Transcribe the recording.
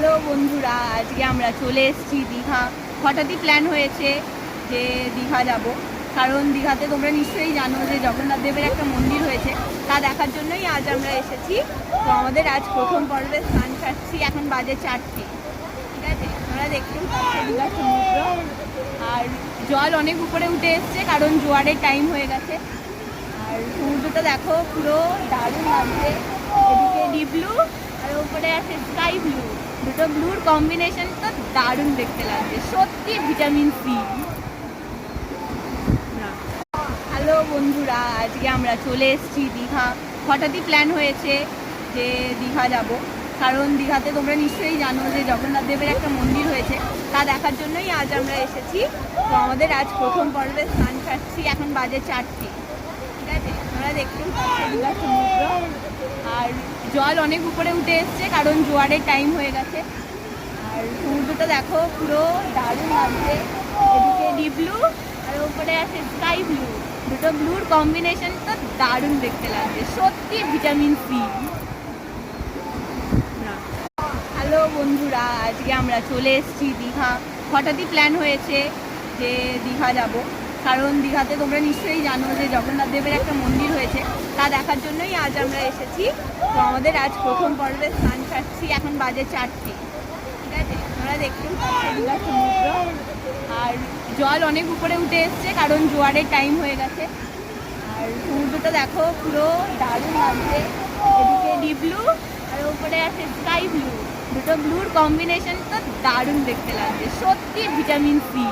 Hello বন্ধুরা, আজকে আমরা চলে এসেছি দীঘা। হঠাৎই প্ল্যান হয়েছে যে দীঘা যাব। কারণ দীঘাতে তোমরা নিশ্চয়ই জানো যে জগন্নাথ দেবের একটা মন্দির হয়েছে। তা দেখার জন্যই আজ আমরা এসেছি। তো আমাদের আজ প্রথম পর্বে স্নান কাটছি এখন বাজে চারটে। ঠিক আছে? তোমরা দেখতেই দীঘার সমুদ্র। আর জল অনেক উপরে উঠে এসছে, কারণ জোয়ারের টাইম হয়ে গেছে। আর সমুদ্রটা দেখো পুরো দারুণ লাগছে। এদিকে ডিপ ব্লু আর উপরে আছে স্কাই ব্লু দুটো ব্লুর কম্বিনেশন তো দারুণ দেখতে লাগছে। সত্যি ভিটামিন সি হ্যালো বন্ধুরা, আজকে আমরা চলে এসেছি দীঘা। হঠাৎই প্ল্যান হয়েছে যে দীঘা যাব। কারণ দীঘাতে তোমরা নিশ্চয়ই জানো যে জগন্নাথ দেবের একটা মন্দির হয়েছে। তা দেখার জন্যই আজ আমরা এসেছি। তো আমাদের আজ প্রথম পর্বে স্নান কাটছি এখন বাজে চারটে। ঠিক আছে? তোমরা দেখতেই সমুদ্র। আর জল অনেক উপরে উঠে এসছে, কারণ জোয়ারের টাইম হয়ে গেছে। আর সমুদ্রটা দেখো, পুরো দারুণ লাগছে। এদিকে ডিপ ব্লু আর ওপরে আছে স্কাই ব্লু দুটো ব্লুর কম্বিনেশন তো দারুণ দেখতে লাগছে। সত্যি ভিটামিন সি হ্যালো বন্ধুরা, আজকে আমরা চলে এসেছি দীঘা। হঠাৎই প্ল্যান হয়েছে যে দীঘা যাব। কারণ দীঘাতে তোমরা নিশ্চয়ই জানো যে জগন্নাথ দেবের একটা মন্দির হয়েছে, তা দেখার জন্যই আজ আমরা এসেছি। তো আমাদের আজ প্রথম পর্বে স্নান কাটছি এখন বাজে চারটে। ঠিক আছে? তোমরা দীঘার সমুদ্র। আর জল অনেক উপরে উঠে এসছে, কারণ জোয়ারের টাইম হয়ে গেছে। আর সমুদ্রটা দেখো পুরো দারুণ লাগছে। এদিকে ডিপ ব্লু আর উপরে আছে স্কাই ব্লু দুটো ব্লুর কম্বিনেশন তো দারুণ দেখতে লাগছে। সত্যি ভিটামিন সি